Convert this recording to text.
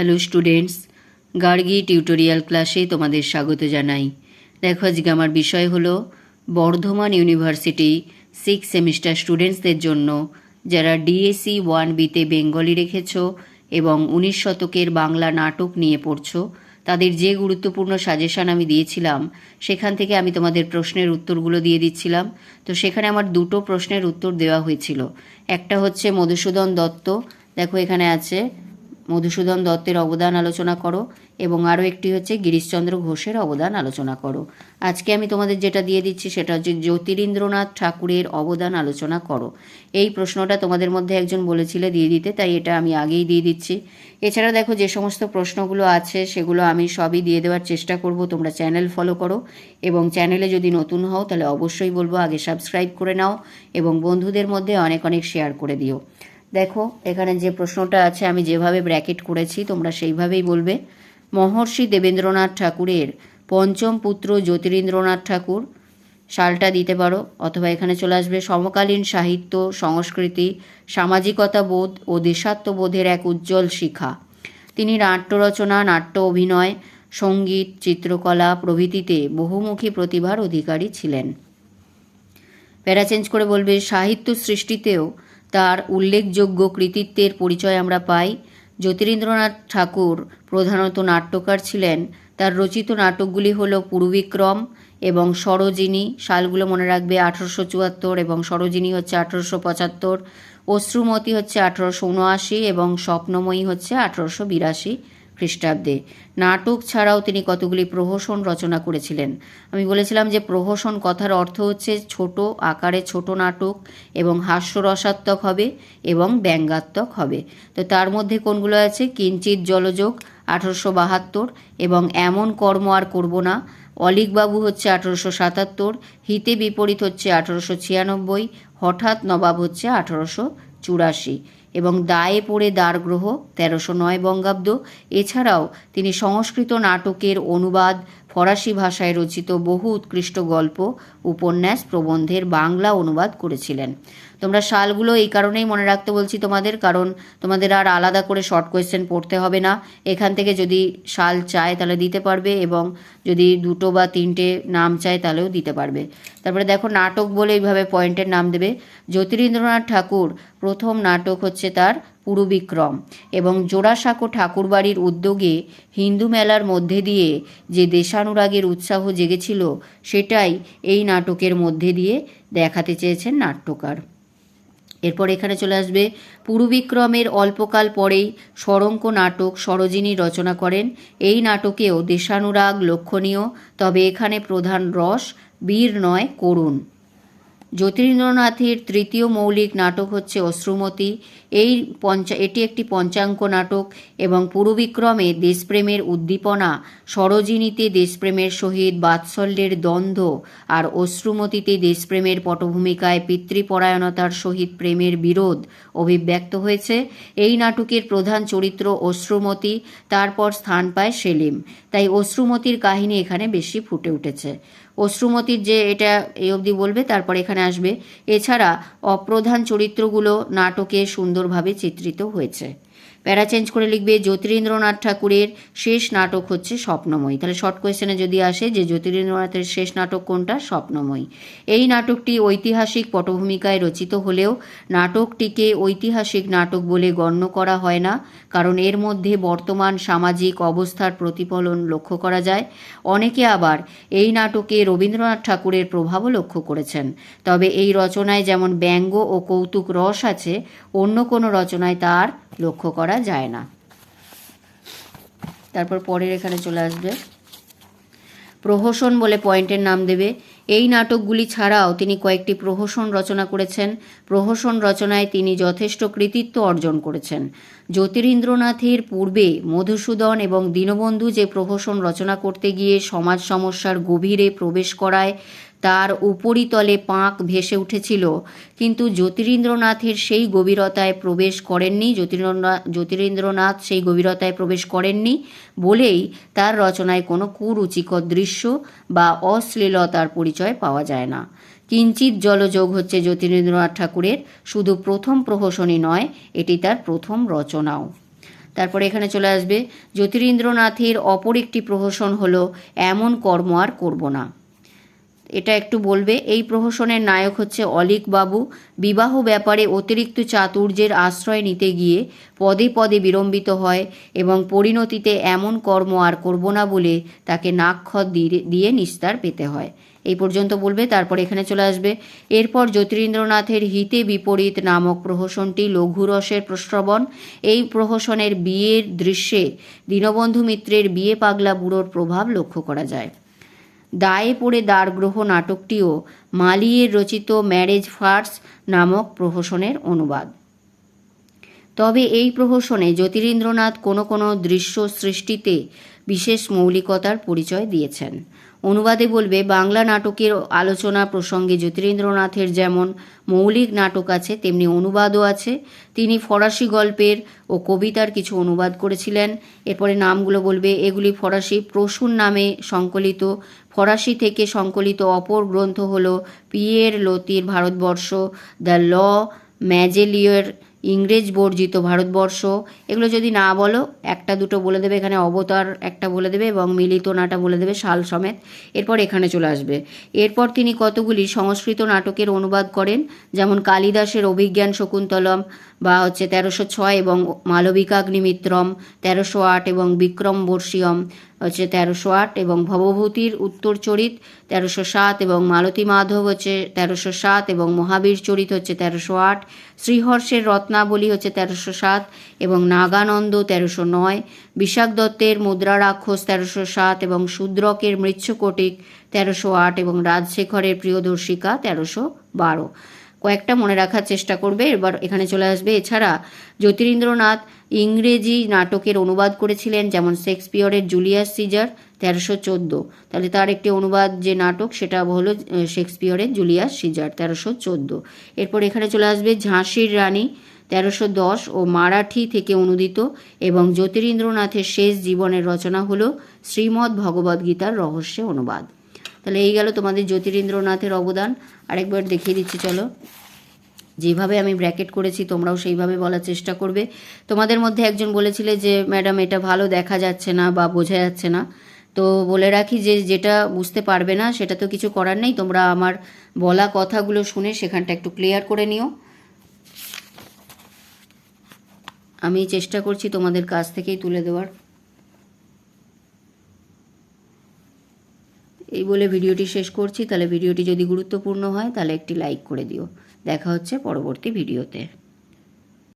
Hello students Gargi tutorial ক্লাসে তোমাদের স্বাগত জানাই। দেখো আজকে আমার বিষয় হলো বর্ধমান ইউনিভার্সিটি সিক্স সেমিস্টার স্টুডেন্টসদের জন্য, যারা ডিএসি ওয়ান বিতে বেঙ্গলি রেখেছো এবং উনিশ শতকের বাংলা নাটক নিয়ে পড়ছো, তাদের যে গুরুত্বপূর্ণ সাজেশন আমি দিয়েছিলাম, সেখান থেকে আমি তোমাদের প্রশ্নের উত্তরগুলো দিয়ে দিচ্ছিলাম। তো সেখানে আমার দুটো প্রশ্নের উত্তর দেওয়া হয়েছিল। একটা হচ্ছে মধুসূদন দত্ত, দেখো এখানে আছে মধুসূদন দত্তের অবদান আলোচনা করো এবং আরও একটি হচ্ছে গিরিশচন্দ্র ঘোষের অবদান আলোচনা করো। আজকে আমি তোমাদের যেটা দিয়ে দিচ্ছি সেটা হচ্ছে জ্যোতিরিন্দ্রনাথ ঠাকুরের অবদান আলোচনা করো। এই প্রশ্নটা তোমাদের মধ্যে একজন বলেছিলে দিয়ে দিতে, তাই এটা আমি আগেই দিয়ে দিচ্ছি। এছাড়া দেখো যে সমস্ত প্রশ্নগুলো আছে সেগুলো আমি সবই দিয়ে দেওয়ার চেষ্টা করব, তোমরা চ্যানেল ফলো করো এবং চ্যানেলে যদি নতুন হও তাহলে অবশ্যই বলব আগে সাবস্ক্রাইব করে নাও এবং বন্ধুদের মধ্যে অনেক অনেক শেয়ার করে দিও। দেখো, এখানে যে প্রশ্নটা আছে, আমি যেভাবে ব্র্যাকেট করেছি, তোমরা সেইভাবেই বলবে। মহর্ষি দেবেন্দ্রনাথ ঠাকুরের পঞ্চম পুত্র জ্যোতিরিন্দ্রনাথ ঠাকুর, সালটা দিতে পারো, অথবা এখানে চলে আসবে, সমকালীন সাহিত্য, সংস্কৃতি, সামাজিকতা বোধ ও দেশাত্মবোধের এক উজ্জ্বল শিখা। তিনি নাট্য রচনা নাট্য অভিনয়, সংগীত, চিত্রকলা প্রভৃতিতে বহুমুখী প্রতিভার অধিকারী ছিলেন। প্যারা চেঞ্জ করে বলবে, সাহিত্য সৃষ্টিতেও তার উল্লেখযোগ্য কৃতিত্বের পরিচয় আমরা পাই। জ্যোতিরিন্দ্রনাথ ঠাকুর প্রধানত নাট্যকার ছিলেন। তার রচিত নাটকগুলি হল পূর্বিক্রম এবং সরোজিনী, সালগুলো মনে রাখবে আঠারোশো চুয়াত্তর এবং সরোজিনী হচ্ছে আঠারোশো পঁচাত্তর, অশ্রুমতি হচ্ছে আঠারোশো উনআশি এবং স্বপ্নময়ী হচ্ছে আঠারোশো বিরাশি। খ্রিস্টাব্দে। নাটক ছাড়াও তিনি কতগুলি প্রহসন রচনা করেছিলেন। আমি বলেছিলাম যে প্রহসন কথার অর্থ হচ্ছে ছোট আকারে ছোট নাটক এবং হাস্যরসাত্মক হবে এবং ব্যঙ্গাত্মক হবে। তো তার মধ্যে কোনগুলো আছে? কিঞ্চিত জলযোগ আঠারোশো বাহাত্তর এবং এমন কর্ম আর করব না। অলিকবাবু হচ্ছে আঠারোশো সাতাত্তর, হিতে বিপরীত হচ্ছে আঠারোশো ছিয়ানব্বই, হঠাৎ নবাব হচ্ছে আঠারোশো চুরাশি। এবং দায়ে পড়ে দ্বারগ্রহ তেরোশো নয় বঙ্গাব্দ। এছাড়াও তিনি সংস্কৃত নাটকের অনুবাদ, ফরাসি ভাষায় রচিত বহু উৎকৃষ্ট গল্প, উপন্যাস প্রবন্ধের বাংলা অনুবাদ করেছিলেন। তোমরা সালগুলো এই কারণেই মনে রাখতে বলছি তোমাদের, কারণ তোমাদের আর আলাদা করে শর্ট কোয়েশ্চেন পড়তে হবে না। এখান থেকে যদি সাল চায় তাহলে দিতে পারবে এবং যদি দুটো বা তিনটে নাম চায় তাহলেও দিতে পারবে। তারপরে দেখো নাটক বলে এইভাবে পয়েন্টের নাম দেবে। জ্যোতিরিন্দ্রনাথ ঠাকুর প্রথম নাটক হচ্ছে তার পুরুবিক্রম এবং জোড়াসাঁকো ঠাকুরবাড়ির উদ্যোগে হিন্দু মেলার মধ্যে দিয়ে যে দেশানুরাগের উৎসাহ জেগেছিল, সেটাই এই নাটকের মধ্যে দিয়ে দেখাতে চেয়েছেন নাট্যকার। এরপর এখানে চলে আসবে পুরুবিক্রমের অল্পকাল পরেই সরঙ্ক নাটক সরোজিনী রচনা করেন। এই নাটকেও দেশানুরাগ, লক্ষণীয়, তবে এখানে প্রধান রস, বীর নয়, করুণ। জ্যোতিরিন্দ্রনাথের তৃতীয় মৌলিক নাটক হচ্ছে অশ্রুমতি। এই পঞ্চা, এটি একটি পঞ্চাঙ্ক নাটক এবং পুরবিক্রমে দেশপ্রেমের উদ্দীপনা, সরোজিনীতে দেশপ্রেমের সহিত বাৎসল্যের দ্বন্দ্ব আর অশ্রুমতিতে দেশপ্রেমের পটভূমিকায় পিতৃপরায়ণতার সহিত প্রেমের বিরোধ অভিব্যক্ত হয়েছে। এই নাটকের প্রধান চরিত্র অশ্রুমতি, তারপর স্থান পায় সেলিম। তাই অশ্রুমতির কাহিনী এখানে বেশি ফুটে উঠেছে। অশ্রুমতির যে এটা এই অবধি বলবে, তারপর এখানে আসবে। এছাড়া অপ্রধান চরিত্রগুলো নাটকে সুন্দরভাবে চিত্রিত হয়েছে। প্যারা চেঞ্জ করে লিখবে, জ্যোতিরিন্দ্রনাথ ঠাকুরের শেষ নাটক হচ্ছে স্বপ্নময়ী। তাহলে শর্ট কোয়েশ্চেনে যদি আসে যে জ্যোতিরিন্দ্রনাথের শেষ নাটক কোনটা? স্বপ্নময়ী। এই নাটকটি ঐতিহাসিক পটভূমিকায় রচিত হলেও নাটকটিকে ঐতিহাসিক নাটক বলে গণ্য করা হয় না, কারণ এর মধ্যে বর্তমান সামাজিক অবস্থার প্রতিফলন লক্ষ্য করা যায়। অনেকে আবার এই নাটকে রবীন্দ্রনাথ ঠাকুরের প্রভাবও লক্ষ্য করেছেন। তবে এই রচনায় যেমন ব্যঙ্গ ও কৌতুক রস আছে, অন্য কোনো রচনায় তার লক্ষ্য করা যায় না। তারপর পরের এখানে চলে আসবে। প্রহসন বলে পয়েন্টের নাম দেবে। এই নাটকগুলি ছাড়াও তিনি কয়েকটি প্রহসন রচনা করেছেন। প্রহসন রচনায় তিনি যথেষ্ট কৃতিত্ব অর্জন করেছেন। জ্যোতিরিন্দ্রনাথের পূর্বে মধুসূদন এবং দীনবন্ধু যে প্রহসন রচনা করতে গিয়ে সমাজ সমস্যার গভীরে প্রবেশ করায় তার উপরিতলে পাঁক ভেসে উঠেছিল। কিন্তু জ্যোতিরিন্দ্রনাথের সেই গভীরতায় প্রবেশ করেননি। জ্যোতিরিন্দ্রনাথ জ্যোতিরিন্দ্রনাথ সেই গভীরতায় প্রবেশ করেননি বলেই তার রচনায় কোনো কুরুচিকর দৃশ্য বা অশ্লীলতার পরিচয় পাওয়া যায় না। কিঞ্চিত জলযোগ হচ্ছে জ্যোতিরিন্দ্রনাথ ঠাকুরের, শুধু প্রথম প্রহসনই নয়, এটি তার প্রথম রচনাও। তারপরে এখানে চলে আসবে, জ্যোতিরিন্দ্রনাথের অপর একটি প্রহসন হলো, এমন কর্ম আর করব না। এটা একটু বলবে। এই প্রহসনের নায়ক হচ্ছে অলিক বাবু। বিবাহ ব্যাপারে অতিরিক্ত চাতুর্যের আশ্রয় নিতে গিয়ে পদে পদে বিলম্বিত হয় এবং পরিণতিতে এমন কর্ম আর করব না বলে তাকে নাক্ষত দিয়ে দিয়ে নিস্তার পেতে হয়। এই পর্যন্ত বলবে, তারপর এখানে চলে আসবে। এরপর জ্যোতিরিন্দ্রনাথের হিতে বিপরীত নামক প্রহসনটি লঘুরসের প্রশ্রবণ এই প্রহসনের বিয়ের দৃশ্যে দীনবন্ধু মিত্রের বিয়ে পাগলা বুড়োর প্রভাব লক্ষ্য করা যায়। দায়ে পড়ে দ্বারগ্রহ নাটকটিও মালিয়ের রচিত ম্যারেজ ফার্স নামক প্রহসনের অনুবাদ। তবে এই প্রহসনে জ্যোতিরিন্দ্রনাথ কোনো কোনো দৃশ্য সৃষ্টিতে বিশেষ মৌলিকতার পরিচয় দিয়েছেন। অনুবাদে বলবে, বাংলা নাটকের আলোচনা প্রসঙ্গে জ্যোতিরিন্দ্রনাথের যেমন মৌলিক নাটক আছে, তেমনি অনুবাদও আছে। তিনি ফরাসি গল্পের ও কবিতার কিছু অনুবাদ করেছিলেন। এরপরে নামগুলো বলবে, এগুলি ফরাসি প্রসূন নামে সংকলিত। ফরাসি থেকে সংকলিত অপর গ্রন্থ হল পিয়ের লতির ভারতবর্ষ, দ্য ল ম্যাজেলিয়র ইংরেজ বর্জিত ভারতবর্ষ। এগুলো যদি না বলো, একটা দুটো বলে দেবে, এখানে অবতার একটা বলে দেবে এবং মিলিত নাটা বলে দেবে শাল সমেত। এরপর এখানে চলে আসবে। এরপর তিনি কতগুলি সংস্কৃত নাটকের অনুবাদ করেন, যেমন কালিদাসের অভিজ্ঞান শকুন্তলম বা হচ্ছে তেরোশো ছয় এবং মালবিকাগ্নিমিত্রম, তেরোশো আট এবং বিক্রম বর্ষিয়ম হচ্ছে তেরোশো আট এবং ভবভূতির উত্তর চরিত তেরোশো সাত এবং মালতী মাধব হচ্ছে তেরোশো সাত এবং মহাবীর চরিত হচ্ছে তেরোশো আট। শ্রীহর্ষের রত্নাবলী হচ্ছে তেরোশো সাত এবং নাগানন্দ তেরোশো নয়। বিশাখ দত্তের মুদ্রা রাক্ষস তেরোশো সাত এবং শূদ্রকের মৃচ্ছকটিক তেরোশো আট এবং রাজশেখরের প্রিয়দর্শিকা তেরোশো বারো। কয়েকটা মনে রাখার চেষ্টা করবে। এবার এখানে চলে আসবে। এছাড়া জ্যোতিরিন্দ্রনাথ ইংরেজি নাটকের অনুবাদ করেছিলেন, যেমন শেক্সপিয়রের জুলিয়াস সিজার, তেরোশো চোদ্দ। তাহলে তার একটি অনুবাদ যে নাটক, সেটা হলো শেক্সপিয়রের জুলিয়াস সিজার, তেরোশো চোদ্দ। এরপর এখানে চলে আসবে ঝাঁসির রানী, তেরোশো দশ ও মারাঠি থেকে অনুদিত এবং জ্যোতিরিন্দ্রনাথের শেষ জীবনের রচনা হলো শ্রীমদ্ ভগবদ্গীতার রহস্যে অনুবাদ। তাহলে এই গেল তোমাদের জ্যোতিরিন্দ্রনাথের অবদান। আরেকবার দেখিয়ে দিচ্ছি, চলো। যেভাবে আমি ব্র্যাকেট করেছি, তোমরাও সেইভাবে বলার চেষ্টা করবে। তোমাদের মধ্যে একজন বলেছিলে যে, ম্যাডাম, এটা ভালো দেখা যাচ্ছে না বা বোঝা যাচ্ছে না। তো বলে রাখি যে, যেটা বুঝতে পারবে না, সেটা তো কিছু করার নেই। তোমরা আমার বলা কথাগুলো শুনে সেখানটা একটু ক্লিয়ার করে নিও। আমি চেষ্টা করছি তোমাদের কাছ থেকেই তুলে দেওয়ার। এই বলে ভিডিওটি শেষ করছি। তাহলে ভিডিওটি যদি গুরুত্বপূর্ণ হয়, তাহলে একটি লাইক করে দিও। দেখা হচ্ছে পরবর্তী ভিডিওতে।